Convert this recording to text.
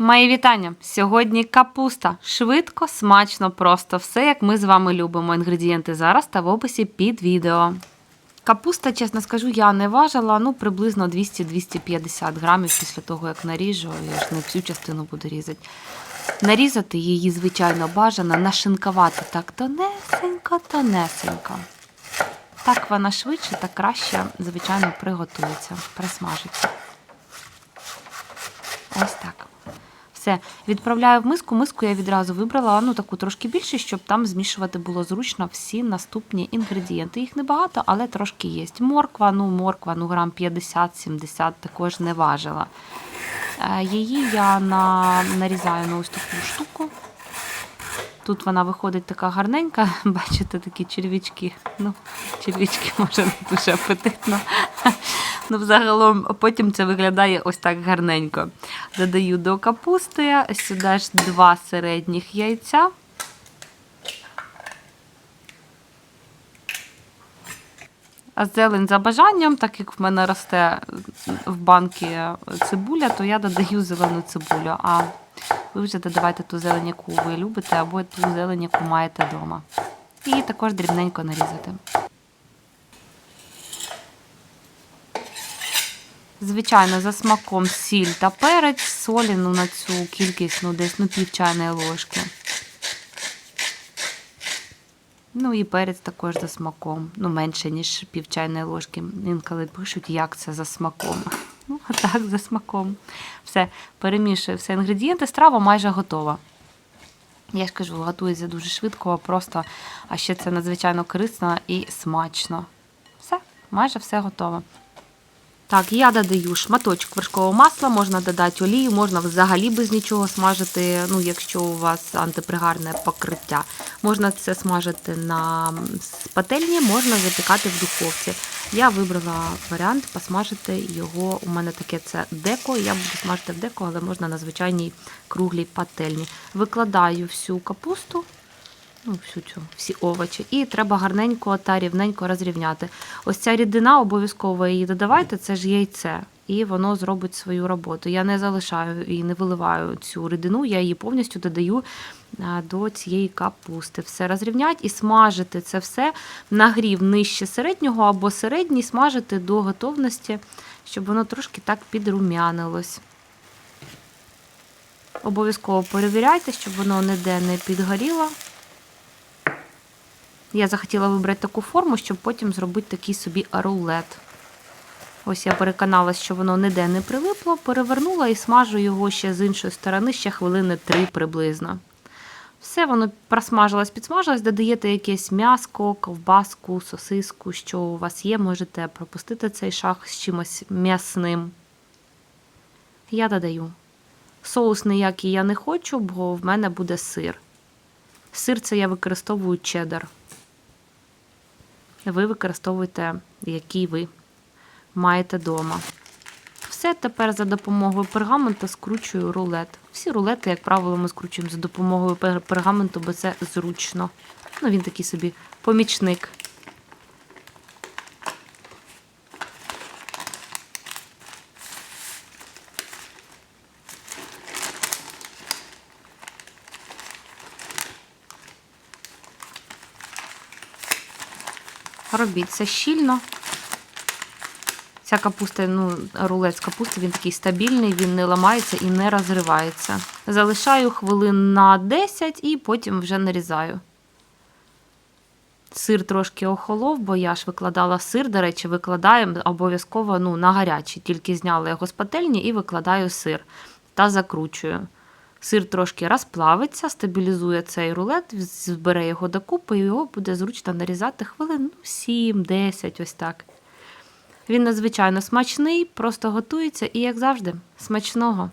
Мої вітання! Сьогодні капуста. Швидко, смачно, просто все, як ми з вами любимо. Інгредієнти зараз та в описі під відео. Капуста, чесно скажу, я не важила, ну приблизно 200-250 грамів після того, як наріжу. Я ж не всю частину буду різати. Нарізати її, звичайно, бажано, нашинкувати так тонесенько, тонесенько. Так вона швидше та краще, звичайно, приготується, присмажиться. Ось так. Все, відправляю в миску. Миску я відразу вибрала ну таку трошки більше, щоб там змішувати було зручно всі наступні інгредієнти. Їх небагато, але трошки є. Морква, ну морква, ну грам 50-70 також не важила. Е, Її я на, нарізаю на ось таку штуку. Тут вона виходить така гарненька, бачите, такі червячки. Ну, червячки може не дуже апетитно. Ну, взагалом, потім це виглядає ось так гарненько. Додаю до капусти, сюди ж два середніх яйця. А зелень за бажанням, так як в мене росте в банки цибуля, то я додаю зелену цибулю. А ви вже додавайте ту зелень, яку ви любите, або ту зелень, яку маєте вдома. І також дрібненько нарізати. Звичайно, за смаком сіль та перець, солі ну, на цю кількість ну, десь ну, пів чайної ложки. Ну і перець також за смаком. Ну, менше, ніж пів чайної ложки. Інколи пишуть, як це за смаком. Ну, а так, за смаком. Все, перемішую все інгредієнти, страва майже готова. Я ж кажу, готується дуже швидко, просто, а ще це надзвичайно корисно і смачно. Все, майже все готово. Так, я додаю шматочок вершкового масла, можна додати олію, можна взагалі без нічого смажити, ну, якщо у вас антипригарне покриття. Можна це смажити на пательні, можна запікати в духовці. Я вибрала варіант посмажити його. У мене таке це деко. Я буду смажити в деко, але можна на звичайній круглій пательні. Викладаю всю капусту ну, всю цю, всі овочі. І треба гарненько та рівненько розрівняти. Ось ця рідина, обов'язково її додавайте, це ж яйце. І воно зробить свою роботу. Я не залишаю і не виливаю цю рідину, я її повністю додаю до цієї капусти. Все розрівнять і смажити це все нагрів нижче середнього або середній, смажити до готовності, щоб воно трошки так підрумянилось. Обов'язково перевіряйте, щоб воно ніде не підгоріло. Я захотіла вибрати таку форму, щоб потім зробити такий собі рулет. Ось я переконалася, що воно ніде не прилипло, перевернула і смажу його ще з іншої сторони, ще хвилини три приблизно. Все, воно просмажилось, підсмажилось, додаєте якесь м'яско, ковбаску, сосиску, що у вас є, можете пропустити цей шаг з чимось м'ясним. Я додаю. Соус ніякий я не хочу, бо в мене буде сир. Сир це я використовую чеддер ви використовуєте, який ви маєте вдома. Все тепер за допомогою пергамента скручую рулет. Всі рулети, як правило, ми скручуємо за допомогою пергаменту, бо це зручно. Ну, Він такий собі помічник. Робіть це щільно. Ця капуста, ну, рулет з капусти, він такий стабільний, він не ламається і не розривається. Залишаю хвилин на 10 і потім вже нарізаю. Сир трошки охолов, бо я ж викладала сир, до речі, викладаємо обов'язково ну, на гарячий. Тільки зняла його з пательні і викладаю сир та закручую. Сир трошки розплавиться, стабілізує цей рулет, збере його докупи, і його буде зручно нарізати хвилин ну, 7-10, ось так. Він надзвичайно смачний, просто готується і, як завжди, смачного.